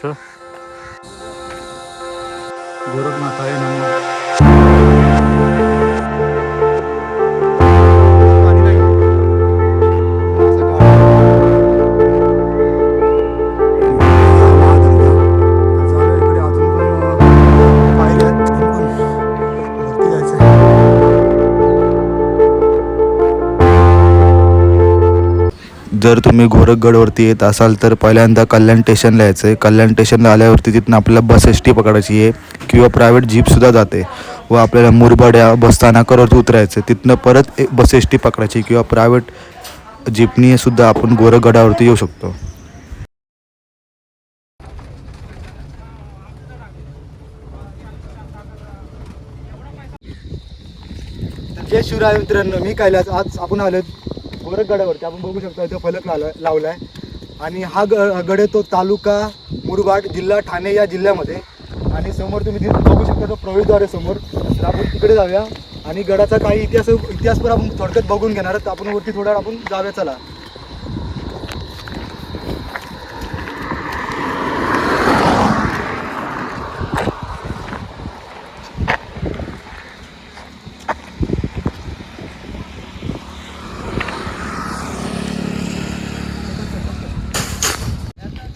चल गोरखनाथ आहे नमो जर तुम्ही गोरखगडवरती येत असाल तर पहिल्यांदा कल्याण स्टेशनला यायचं आहे कल्याण स्टेशनला आल्यावरती तिथून आपल्याला बस एस टी पकडायची आहे किंवा प्रायव्हेट जीपसुद्धा जाते. व आपल्याला मुरबाड या बसस्थानकावरती उतरायचं आहे तिथनं परत एक बस एस टी पकडायची किंवा प्रायव्हेट जीपनीसुद्धा आपण गोरखगडावरती येऊ शकतो. जय शिवराय मित्रांनो मी कैलास. आज आपण आलो गोरखगडावरती आपण बघू शकतो इथे फलक लावला लावलाय. आणि हा ग गड तो तालुका मुरबाड जिल्हा ठाणे या जिल्ह्यामध्ये. आणि समोर तुम्ही तिथे बघू शकता तो प्रवेशद्वार आहे समोर. तर आपण तिकडे जाऊया. आणि गडाचा काही इतिहास इतिहास पण आपण थोडक्यात बघून घेणार आहोत. आपण वरती थोड्या वेळ आपण जाऊया चला.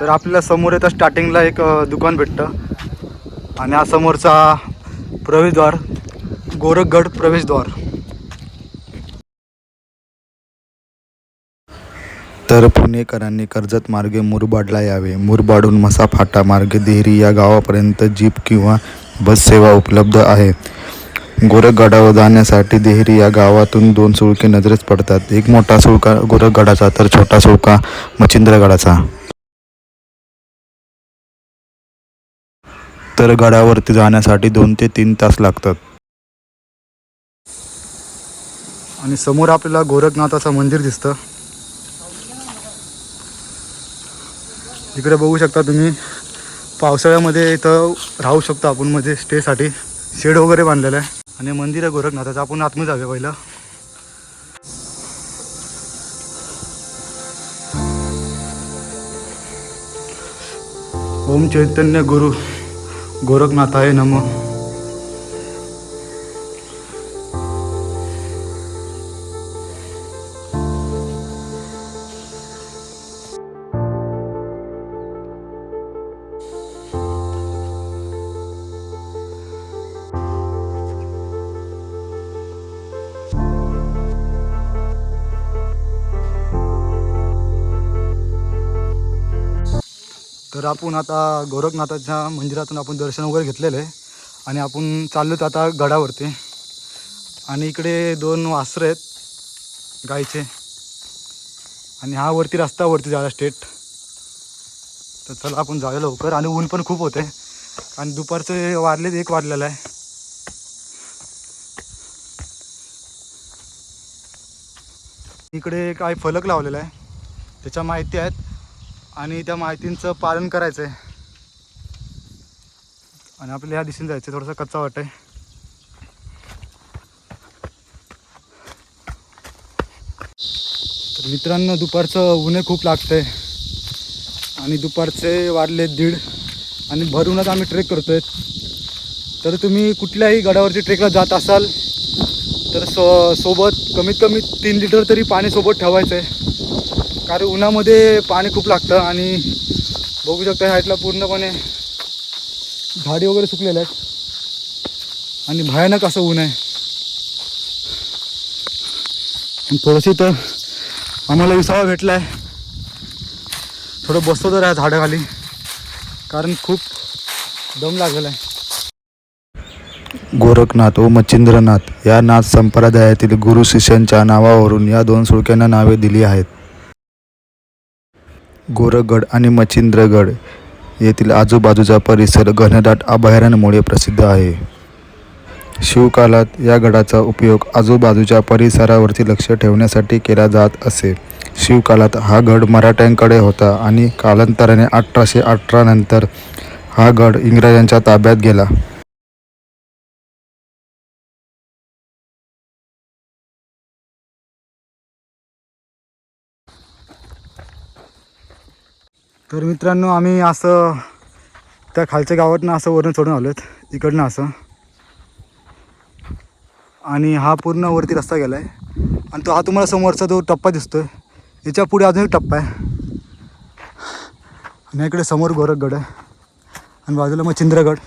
तर आपल्याला समोर येतं स्टार्टिंगला एक दुकान भेटतं. आणि हा समोरचा प्रवेशद्वार गोरखगड प्रवेशद्वार. तर पुणेकरांनी कर्जत मार्गे मुरबाडला यावे. मुरबाडहून मसा फाटा मार्गे देहरी या गावापर्यंत जीप किंवा बस सेवा उपलब्ध आहे. गोरखगडावर जाण्यासाठी देहरी या गावातून दोन सुळके नजरेस पडतात. एक मोठा सुळका गोरखगडाचा तर छोटा सुळका मच्छिंद्रगडाचा. तर गडावरती जाण्यासाठी दोन ते तीन तास लागतात. आणि समोर आपल्याला गोरखनाथाचं मंदिर दिसतं. इकडे बघू शकता तुम्ही पावसाळ्यामध्ये इथं राहू शकतो आपण म्हणजे स्टेसाठी. शेड वगैरे बांधलेलं आहे. आणि मंदिर आहे गोरखनाथाचं. आपण आतमध्ये जाऊया पहिलं. ओम चैतन्य गुरु. গোরখনাথায় নমঃ तर आपण आता गोरखनाथाच्या मंदिरातून आपण दर्शन वगैरे घेतलेलं आहे आणि आपण चाललो आता गडावरती. आणि इकडे दोन वासरं आहेत गायचे आणि हा वरती रस्ता वरती जायला स्टेट तर चला आपण जाऊया लवकर. आणि ऊन पण खूप होते आणि दुपारचे वारले एक वाजलेलं आहे. इकडे काय फलक लावलेला आहे. त्याच्या माहिती आहेत. आणि त्या माहितींचं पालन करायचं आहे आणि आपल्याला ह्या दिशेने जायचं थोडंसं कच्चा वाट आहे. तर मित्रांनो दुपारचं उन्हे खूप लागतंय. आणि दुपारचे वाढले दीड. आणि भरूनच आम्ही ट्रेक करतोय. तर तुम्ही कुठल्याही गडावरती ट्रेकला जात असाल तर सो सोबत कमीत कमी तीन लिटर तरी पाणी सोबत ठेवायचं आहे कारण उन्हामध्ये पाणी खूप लागतं आणि बघू शकता ह्यातला पूर्णपणे झाडी वगैरे सुकलेल्या आहेत. आणि भयानक असं ऊन आहे. थोडंशी तर आम्हाला विसावा भेटला आहे थोडं बसतो तर आहे झाडाखाली. कारण खूप दम लागलेला आहे. गोरखनाथ व मच्छिंद्रनाथ या नाथ संप्रदायातील गुरु शिष्यांच्या नावावरून या दोन सुळक्यांना नावे दिली आहेत. गोरखगड आणि मच्छिंद्रगड येथील आजूबाजूचा परिसर घनदाट अभयारण्यामुळे प्रसिद्ध आहे. शिवकालात या गडाचा उपयोग आजूबाजूच्या परिसरावरती लक्ष ठेवण्यासाठी केला जात असे. शिवकालात हा गड मराठ्यांकडे होता आणि कालांतराने अठराशे अठरा नंतर हा गड इंग्रजांच्या ताब्यात गेला. तर मित्रांनो आम्ही असं त्या खालच्या गावातनं असं वरून चढून आहेत इकडनं असं. आणि हा पूर्ण वरती रस्ता गेला आहे आणि तो हा तुम्हाला समोरचा जो टप्पा दिसतो आहे याच्यापुढे अजून एक टप्पा आहे. आणि इकडे समोर गोरखगड आहे. आणि बाजूला मग चिंद्रगड.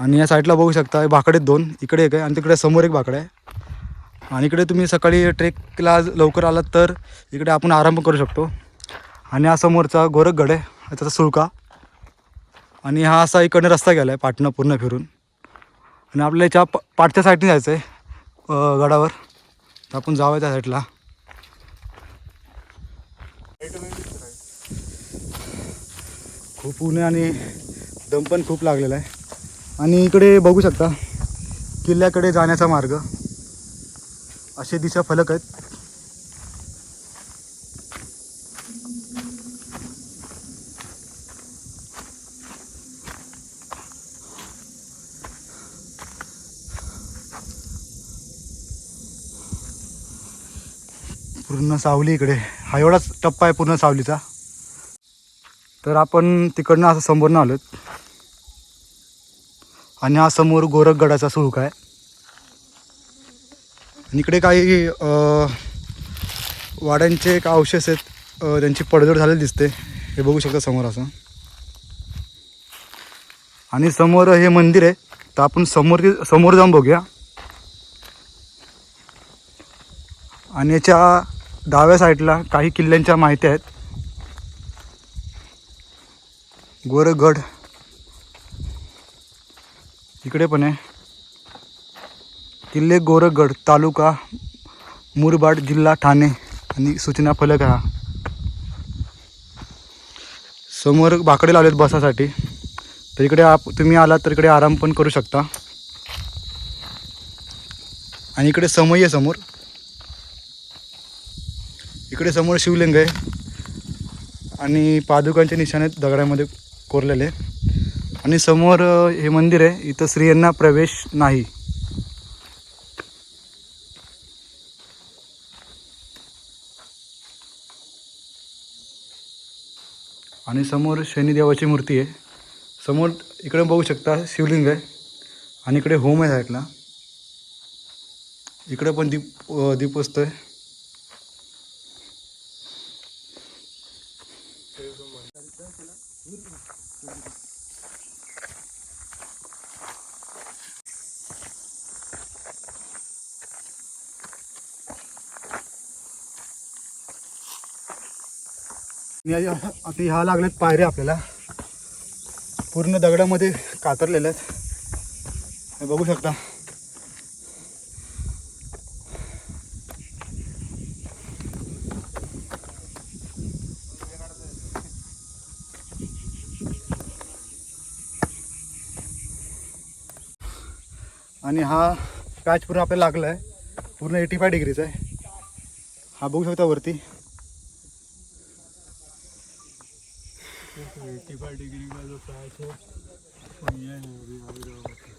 आणि या साईडला बघू शकता हे बाकडे दोन. इकडे एक आहे आणि तिकडे समोर एक भाकड आहे. आणि इकडे तुम्ही सकाळी ट्रेकला लवकर आलात तर इकडे आपण आराम करू शकतो. आणि हा समोरचा गोरखगड आहे त्याचा सुळका. आणि हा असा इकडनं रस्ता गेला आहे पाटणं पूर्ण फिरून. आणि आपल्या याच्या पा पाठच्या साईडने जायचं आहे गडावर. तर आपण जाऊया त्या साईडला. खूप ऊन आहे आणि दम पण खूप लागलेला आहे. आणि इकडे बघू शकता किल्ल्याकडे जाण्याचा मार्ग. असे दिशा फलक आहेत. पूर्ण सावली इकडे. हा एवढाच टप्पा आहे पूर्ण सावलीचा. तर आपण तिकडनं असं समोरनं आलोत. आणि हा समोर गोरखगडाचा सुळका आहे. आणि इकडे काही वाड्यांचे एक अवशेष आहेत. त्यांची पडझड झालेली दिसते. हे बघू शकता समोर असं. आणि समोर हे मंदिर आहे. तर आपण समोर समोर जाऊन बघूया. आणि याच्या डाव्या साईडला काही किल्ल्यांच्या माहिती आहेत. गोरखगड इकडे पण आहे. किल्ले गोरखगड तालुका मुरबाड जिल्हा ठाणे आणि सूचना फलक हा. समोर बाकडे लावलेत बसासाठी. तर इकडे आप तुम्ही आलात तर इकडे आराम पण करू शकता. आणि इकडे समय आहे समोर. इकडे समोर शिवलिंग आहे. आणि पादुकांचे निशाणे दगडामध्ये कोरलेले. आणि समोर हे मंदिर आहे. इथं स्त्रियांना प्रवेश नाही. आणि समोर शनिदेवाची मूर्ती आहे. समोर इकडे बघू शकता शिवलिंग आहे. आणि इकडे होम आहे साईडला. इकडे पण दीप दीप असतोय या- आता ह्या लागल्यात पायऱ्या आपल्याला. पूर्ण दगडामध्ये कातरलेल्या आहेत. बघू शकता. आणि हा पॅच पूर्ण आपल्याला लागला आहे पूर्ण एटी फाय डिग्रीचा आहे. हा बघू शकता वरती एटी फाइव डिग्री का जो पैच है वो ये है अभी अभी रहा ऊपर चढ़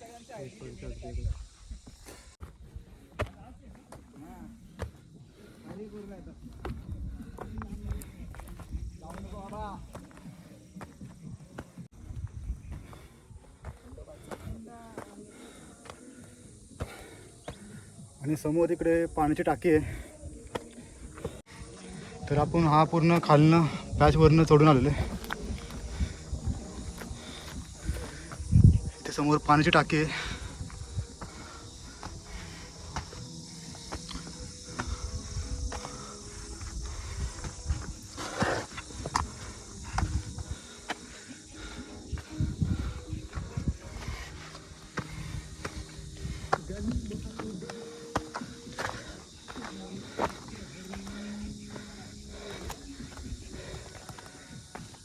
के आणि समोर इकडे पाण्याची टाकी आहे. तर आपण हा पूर्ण खालनं पॅचवरनं चढून आलेलो आहे. समोर पाण्याची टाकी आहे.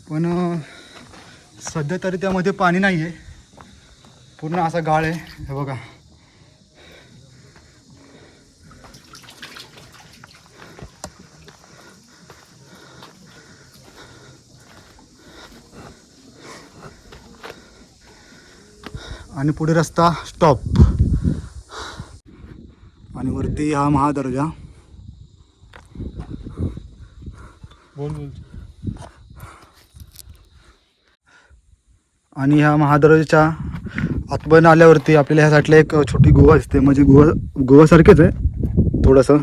पण सध्या तरी त्यामध्ये पाणी नाही आहे पूर्ण असा गाळ आहे. हे बघा. आणि पुढे रस्ता स्टॉप आणि वरती हा महादर्जा. आणि ह्या महादर्जाच्या आतमध्ये आल्यावरती आपल्याला ह्या साईडला एक छोटी गुहा दिसते. म्हणजे गुहा गोवासारखेच आहे. थोडंसं.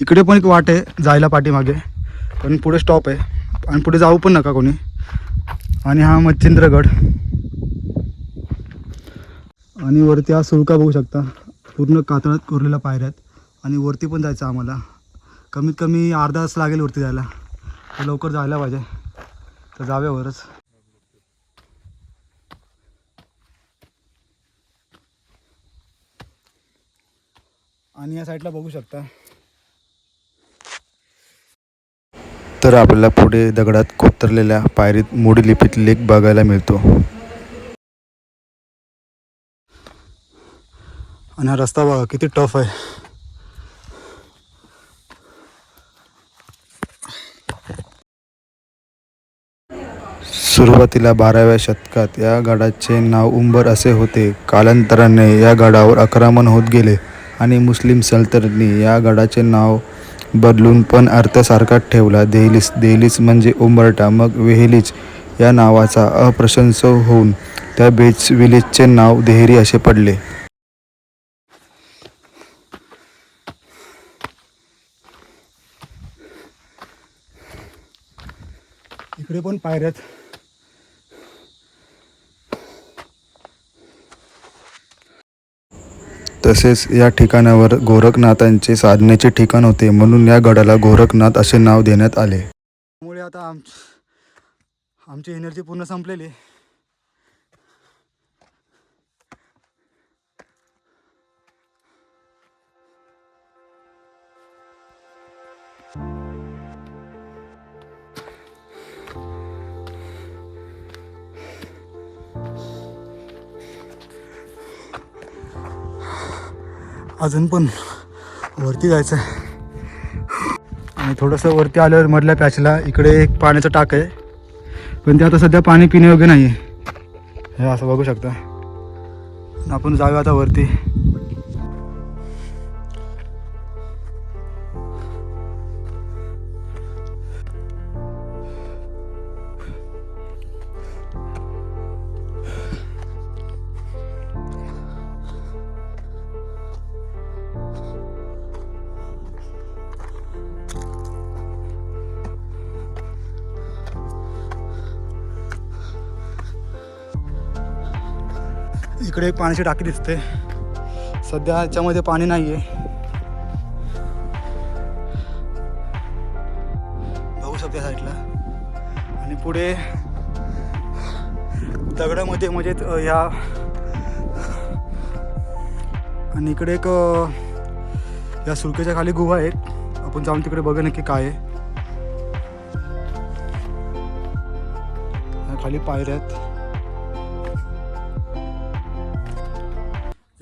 इकडे पण एक वाट आहे जायला पाठीमागे. पण पुढे स्टॉप आहे. आणि पुढे जाऊ पण नका कोणी. आणि हा मच्छिंद्रगड. आणि वरती हा सुळका बघू शकता. पूर्ण कातळात कोरलेल्या पायऱ्यात. आणि वरती पण जायचं आम्हाला. कमीत कमी अर्धा तास लागेल वरती जायला. लवकर जायला पाहिजे. तर जाव्यावरच आणि या साईडला बघू शकता. तर आपल्याला पुढे दगडात कोतरलेल्या पायरीत मोडी लिपीत लेख बघायला मिळतो. आणि हा रस्ता बघा किती टफ आहे. सुरुवातीला बाराव्या शतकात या गडाचे नाव उंबर असे होते. कालांतराने या गडावर आक्रमण होत गेले. आणि मुस्लिम सल्तनतनी या गडाचे नाव बदलून पण अर्थ सारखाच ठेवला. देहलीस देहलीस म्हणजे उंबरटा मग वेहलीच या नावाचा अप्रशंस होऊन त्या बेच विलेजचे नाव देहरी असे पडले. इकडे पण पायऱ्यात तसेच या ठिकाणावर गोरखनाथांचे साधनेचे ठिकाण होते म्हणून या गडाला गोरखनाथ असे नाव देण्यात आले त्यामुळे आता आम आमची एनर्जी पूर्ण संपलेली आहे. अजून पण वरती जायचं आहे. आणि थोडंसं वरती आल्यावर मधल्या पॅचला इकडे एक पाण्याचं टाक आहे. पण ते आता सध्या पाणी पिण्यायोग्य नाही आहे हे असं बघू शकता. आपण जाऊया आता वरती. इकडे एक पाण्याची टाकी दिसते. सध्या याच्यामध्ये पाणी नाही आहे बघू शकते साईडला. आणि पुढे दगडामध्ये म्हणजे ह्या आणि इकडे एक या सुरकेच्या खाली गुहा आहेत. आपण जाऊन तिकडे बघा नक्की काय आहे. खाली पायऱ्या आहेत.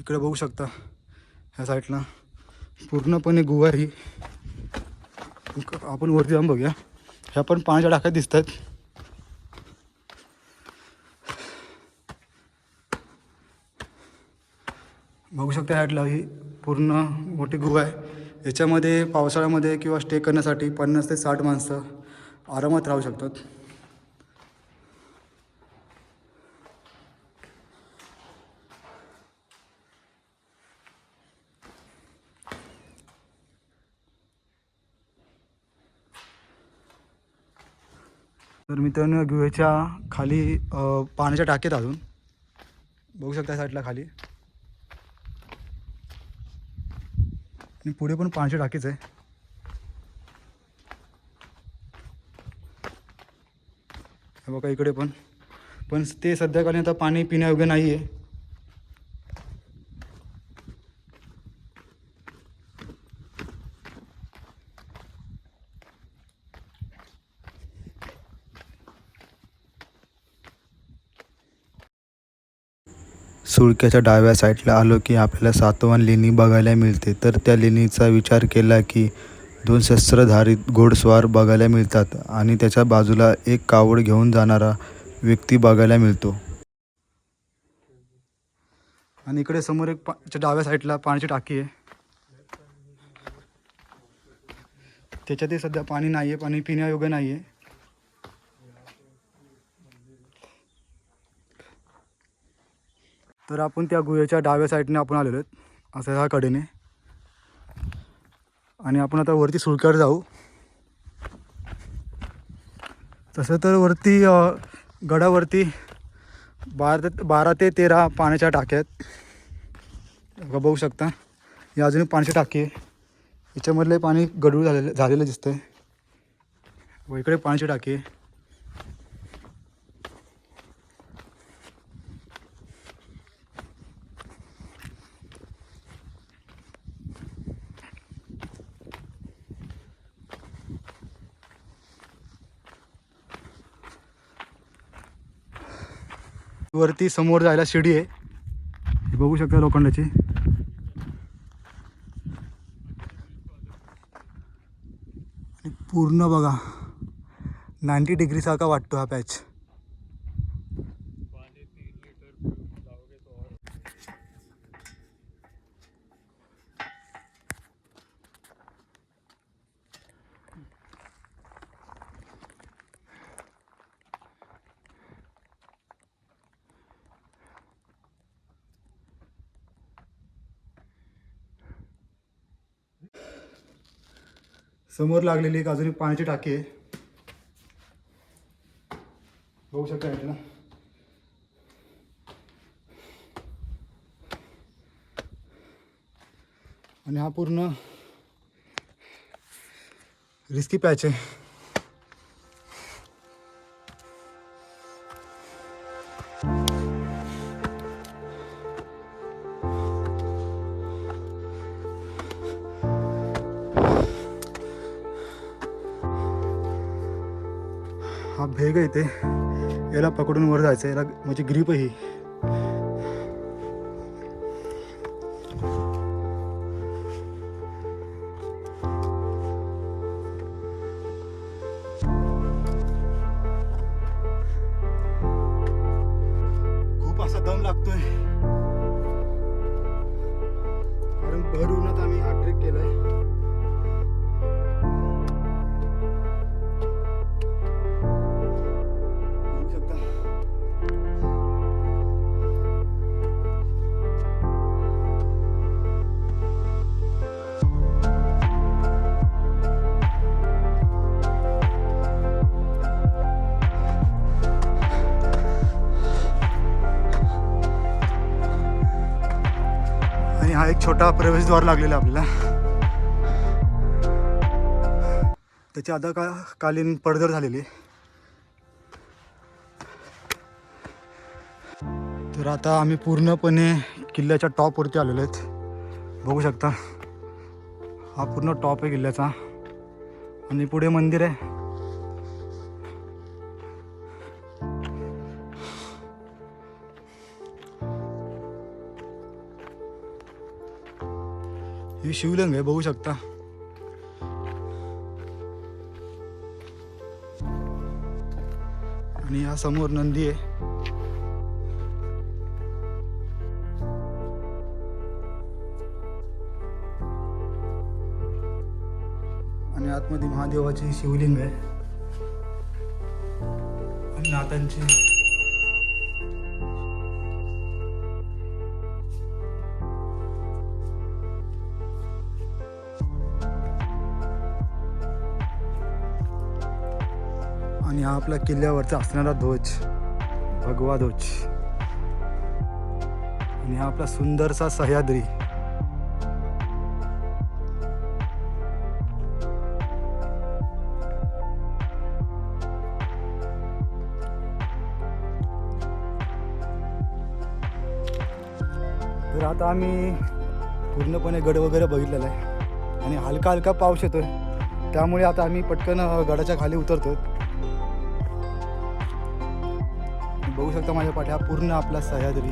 इकडे बघू शकता ह्या साईडला. पूर्णपणे गुहा ही. आपण वरती जाऊन बघूया. ह्या पण पाण्याच्या डाक्यात दिसत आहेत बघू शकता साईडला ही पूर्ण मोठी गुहा आहे. याच्यामध्ये पावसाळ्यामध्ये किंवा स्टे करण्यासाठी पन्नास ते साठ माणसं आरामात राहू शकतात. तर मित्रांनो गुहेच्या खाली पाण्याच्या टाकेत अजून. बघू शकता साईडला खाली. आणि पुढे पण पाण्याच्या टाकीच आहे. बघा इकडे पण. पण ते सध्याकाळी आता पाणी पिण्यायोग्य नाही आहे सुळक्याच्या डाव्या साईडला आलो की आपल्याला सातवान लेणी बघायला मिळते. तर त्या लेणीचा विचार केला की दोन शस्त्रधारित घोडस्वार बघायला मिळतात आणि त्याच्या बाजूला एक कावड घेऊन जाणारा व्यक्ती बघायला मिळतो. आणि इकडे समोर एक पा डाव्या साईडला पाण्याची टाकी आहे. त्याच्यातही सध्या पाणी नाही आहे पाणी पिण्यायोग्य नाही आहे तर आपण त्या गुहेच्या डाव्या साईडने आपण आलेलो आहेत. असं ह्या कडेने. आणि आपण आता वरती सुळक्यावर जाऊ. तसं तर वरती गडावरती बारा ते बारा ते तेरा पाण्याच्या टाक्या आहेत. बघा बघू शकता. हे अजूनही पाण्याची टाकी आहे. याच्यामधले पाणी गडूळ झालेलं झालेलं दिसतं व इकडे पाण्याची टाकी आहे. वरती समोर जायला शिडी आहे. बघू शकता लोखंडाची. आणि पूर्ण बघा नाईंटी डिग्रीसारखा वाटतो हा पॅच समोर लागलेली एक अजून पाण्याची टाकी आहे. बघू शकता ना. आणि हा पूर्ण रिस्की पॅच आहे. हा भेग आहे ते. याला पकडून वर जायचं याला म्हणजे ग्रीप ही छोटा प्रवेशद्वार लागलेला आहे आपल्याला. त्याची आता का कालीन पडझड झालेली तर आता आम्ही पूर्णपणे किल्ल्याच्या टॉपवरती आलेलो आहेत. बघू शकता. हा पूर्ण टॉप आहे किल्ल्याचा. आणि पुढे मंदिर आहे. शिवलिंग आहे बघू शकता. आणि या समोर नंदी आहे. आणि आतमध्ये महादेवाची शिवलिंग आहे. आणि नातांची आणि हा आपला किल्ल्यावरचा असणारा ध्वज भगवा ध्वज. आणि हा आपला सुंदरसा सह्याद्री. तर आता आम्ही पूर्णपणे गड वगैरे बघितलेला आहे. आणि हलका हलका पाऊस येतोय. त्यामुळे आता आम्ही पटकन गडाच्या खाली उतरतोय. बघू शकता माझ्या पाठ्या पूर्ण आपला सह्याद्री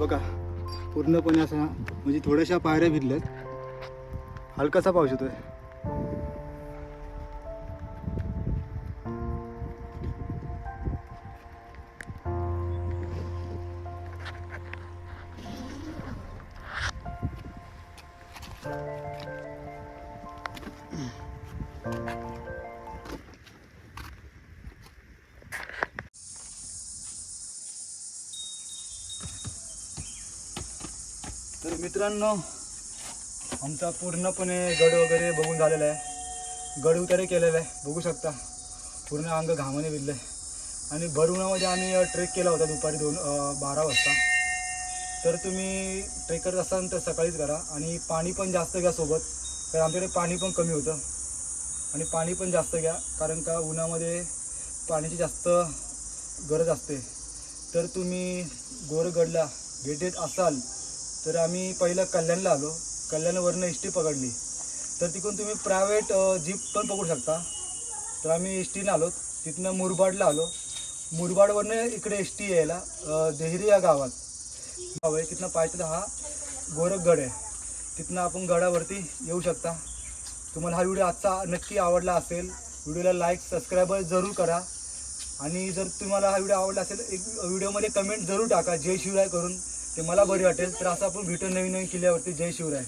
बघा पूर्णपणे असा म्हणजे थोड्याशा पायऱ्या भिरल्यात हलकासा पाऊस येतोय. मित्रांनो आमचा पूर्णपणे गड वगैरे बघून झालेला आहे. गड उतारे केलेला आहे बघू शकता. पूर्ण अंग घामाने भिजलं आहे आणि भर उन्हामध्ये आम्ही ट्रेक केला होता दुपारी दोन बारा वाजता. तर तुम्ही ट्रेक करत असाल तर सकाळीच करा. आणि पाणी पण जास्त घ्या सोबत कारण आमच्याकडे पाणी पण कमी होतं. आणि पाणी पण जास्त घ्या कारण का उन्हामध्ये पाण्याची जास्त गरज असते. तर तुम्ही गोरगडला भेट देत असाल तर आम्ही पहिलं कल्याणला आलो. कल्याणवरनं एस टी पकडली. तर तिकडून तुम्ही प्रायव्हेट जीप पण पकडू शकता. तर आम्ही एस टीनं आलो. तिथनं मुरबाडला आलो. मुरबाडवरनं इकडे एस टी यायला देहरी या गावात. गाव आहे. तिथनं पाहिजे हा गोरखगड आहे. तिथनं आपण गडावरती येऊ शकता. तुम्हाला हा व्हिडिओ आजचा नक्की आवडला असेल व्हिडिओला लाईक सबस्क्राईबर जरूर करा. आणि जर तुम्हाला हा व्हिडिओ आवडला असेल एक व्हिडिओमध्ये कमेंट जरूर टाका. जय शिवराय करून. ते मला बरी वाटेल. तर असं आपण भेटू नवीन नवीन किल्ल्यावरती जय शिवराय.